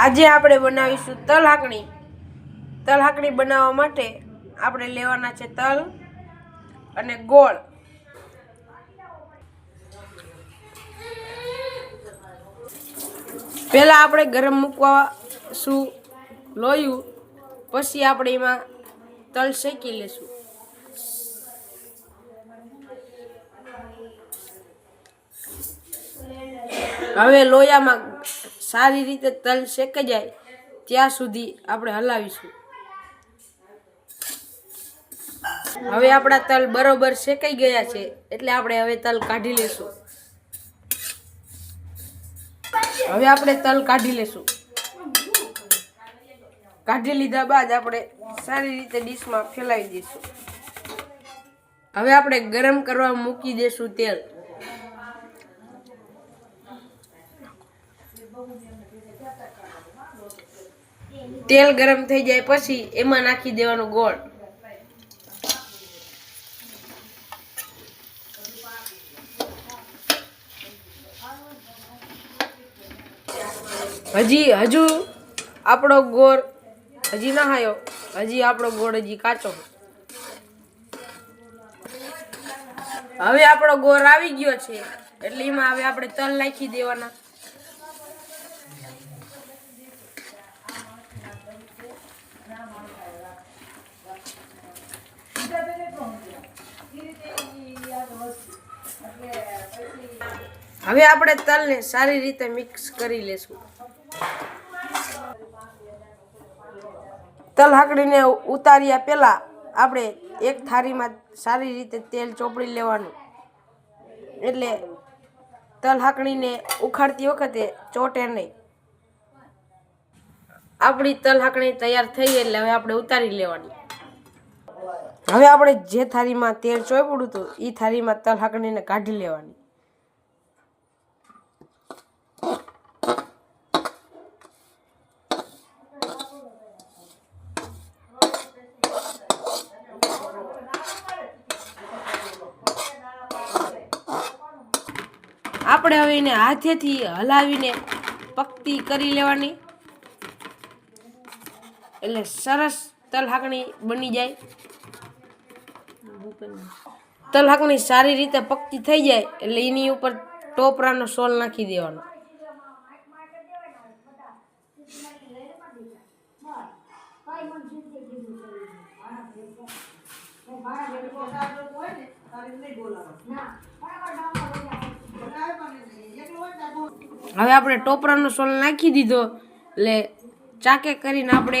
આજે આપણે બનાવીશું તલ હાંકણી. તલ હાંકણી બનાવવા માટે આપણે લેવાના છે તલ અને ગોળ. પહેલાં આપણે ગરમ મૂકવાશું લોયું, પછી આપણે એમાં તલ શેકી લેશું. હવે લોયામાં સારી રીતે તલ શેકાઈ જાય ત્યાં સુધી આપણે હલાવીશું. હવે આપણા તલ બરોબર શેકાઈ ગયા છે એટલે આપણે હવે તલ કાઢી લેશું. હવે આપણે તલ કાઢી લેશું. કાઢી લીધા બાદ આપણે સારી રીતે ડીશમાં ફેલાવી દઈશું હવે આપણે ગરમ કરવા મૂકી દઈશું તેલ. તેલ ગરમ થઈ જાય પછી એમાં નાખી દેવાનું ગોળ. હજી, હજુ આપણો ગોળ હજી ના હાયો. હજી આપણો ગોળ હજી કાચો. હવે આપણો ગોળ આવી ગયો છે. એટલે એમાં હવે આપણે તલ નાખી દેવાના. હવે આપણે તલને સારી રીતે મિક્સ કરી લેશું. તલ હાકડીને ઉતાર્યા પહેલાં આપણે એક થાળીમાં સારી રીતે તેલ ચોપડી લેવાનું. એટલે તલ હાકડીને ઉખાડતી વખતે ચોટે નહીં. આપણી તલ હાકડી તૈયાર થઈ એટલે હવે આપણે ઉતારી લેવાની. હવે આપણે જે થાળીમાં તેલ ચોપડ્યું હતું એ થાળીમાં તલ હાકડીને કાઢી લેવાની. આપણે હવે એને હાથેથી હલાવીને પકતી કરી લેવાની. એટલે સરસ તલહાકણી બની જાય. તલહાકણી સારી રીતે પકતી થઈ જાય એટલે એની ઉપર ટોપરાનો સોલ નાખી દેવાનો. હવે આપણે ટોપરાનો સોલ નાખી દીધો એટલે ચાકે કરીને આપણે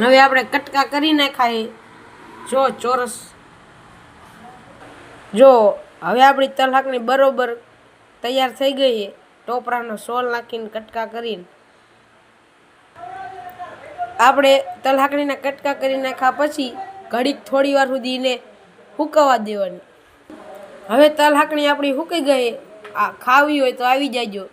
હવે આપણે કટકા કરી નાખાય જો ચોરસ. જો, હવે આપણી તલહાકની બરોબર તૈયાર થઈ ગઈ ટોપરાનો સોલ નાખીને કટકા કરીને. આપણે તલહાકણીના કટકા કરી નાખ્યા પછી ઘડીક થોડી વાર સુધી એને હુકવવા દેવાની. હવે તલહાકણી આપણી હુકાઈ ગઈ. આ ખાવી હોય તો આવી જાયજો.